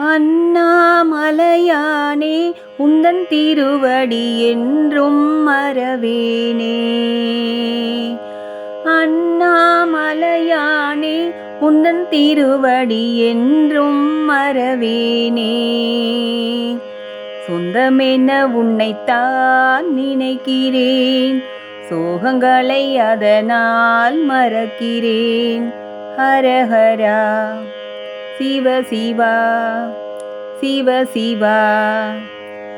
அண்ணாமலையானே உந்தன் திருவடி என்றும் மறவேனே. அண்ணாமலையானே உந்தன் திருவடி என்றும் மறவேனே. சொந்தமென உன்னைத்தான் நினைக்கிறேன். சோகங்களை அதனால் மறக்கிறேன். ஹரஹரா. சிவ சிவா சிவ சிவா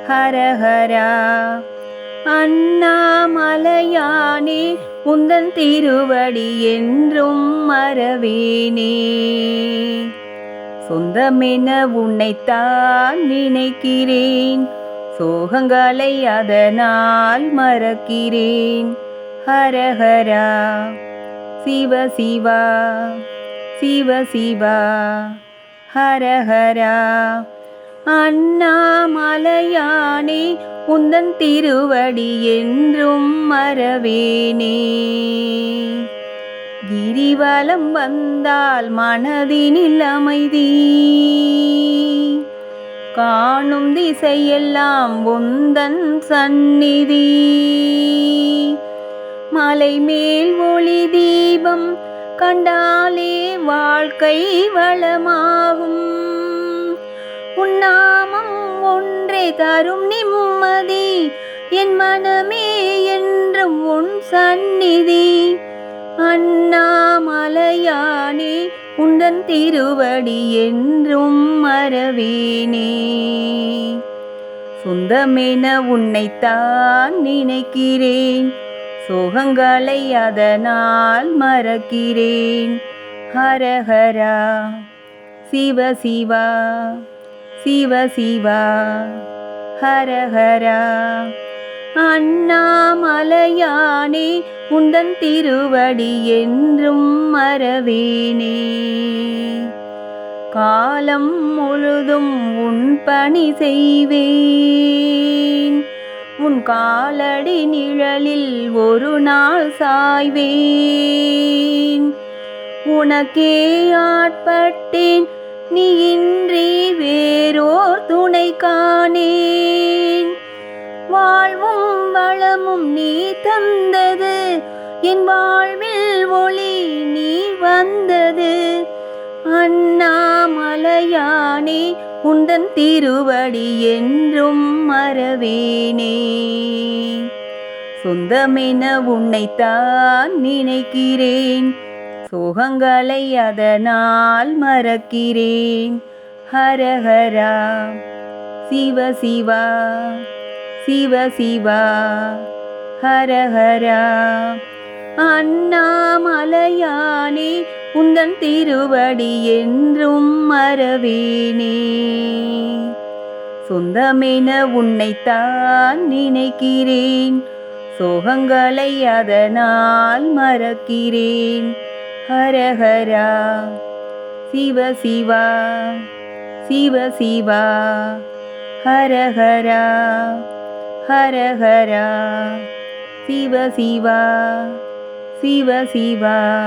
ஹரஹரா அண்ணாமலையானே உந்தன் திருவடி என்றும் மறவேனே. சொந்தமென உன்னைத்தான் நினைக்கிறேன். சோகங்களை அதனால் மறக்கிறேன். ஹரஹரா சிவ சிவா சிவ சிவா. ஹரஹரா. அண்ணாமலையானே உந்தன் திருவடி என்றும் மறவேனே. கிரிவலம் வந்தால் மனதினில் அமைதி. காணும் திசையெல்லாம் உந்தன் சந்நிதி. மலை மேல் ஒளி தீபம் கண்டாலே வாழ்க்கை வளமாகும். உன்னாமம் ஒன்றே தரும் நிம்மதி என் மனமே என்றும் உன் சந்நிதி. அண்ணாமலையானே உந்தன் திருவடி என்றும் மறவேனே. சொந்தமென உன்னைத்தான் நினைக்கிறேன். சோகங்களை அதனால் மறக்கிறேன். ஹரஹரா சிவ சிவா. சிவ சிவா. ஹரஹரா அண்ணாமலையானே உந்தன் திருவடி என்றும் மறவேனே. காலம் முழுதும் உன் பணி செய்வேன். உன் காலடி நிழலில் ஒரு நாள் சாய்வேன். உனக்கே ஆட்பட்டேன் நீ இன்றி வேறோர் துணை காணேன். வாழ்வும் வளமும் நீ தந்தது என் வாழ்வில் ஒளி நீ வந்தது. அண்ணாமலையானே உந்தன் திருவடி என்றும் மறவேனே. சொந்தமென உன்னைத்தான் நினைக்கிறேன். சோகங்களை அதனால் மறக்கிறேன். ஹரஹரா சிவ சிவா சிவ சிவா ஹரஹரா உந்தன் திருவடி என்றும் மறவேனே. சொந்தமென உன்னைத்தான் நினைக்கிறேன். சோகங்களை அதனால் மறக்கிறேன். ஹரஹரா சிவ சிவா சிவ சிவா ஹரஹரா ஹரஹரா சிவ சிவா சிவ சிவா.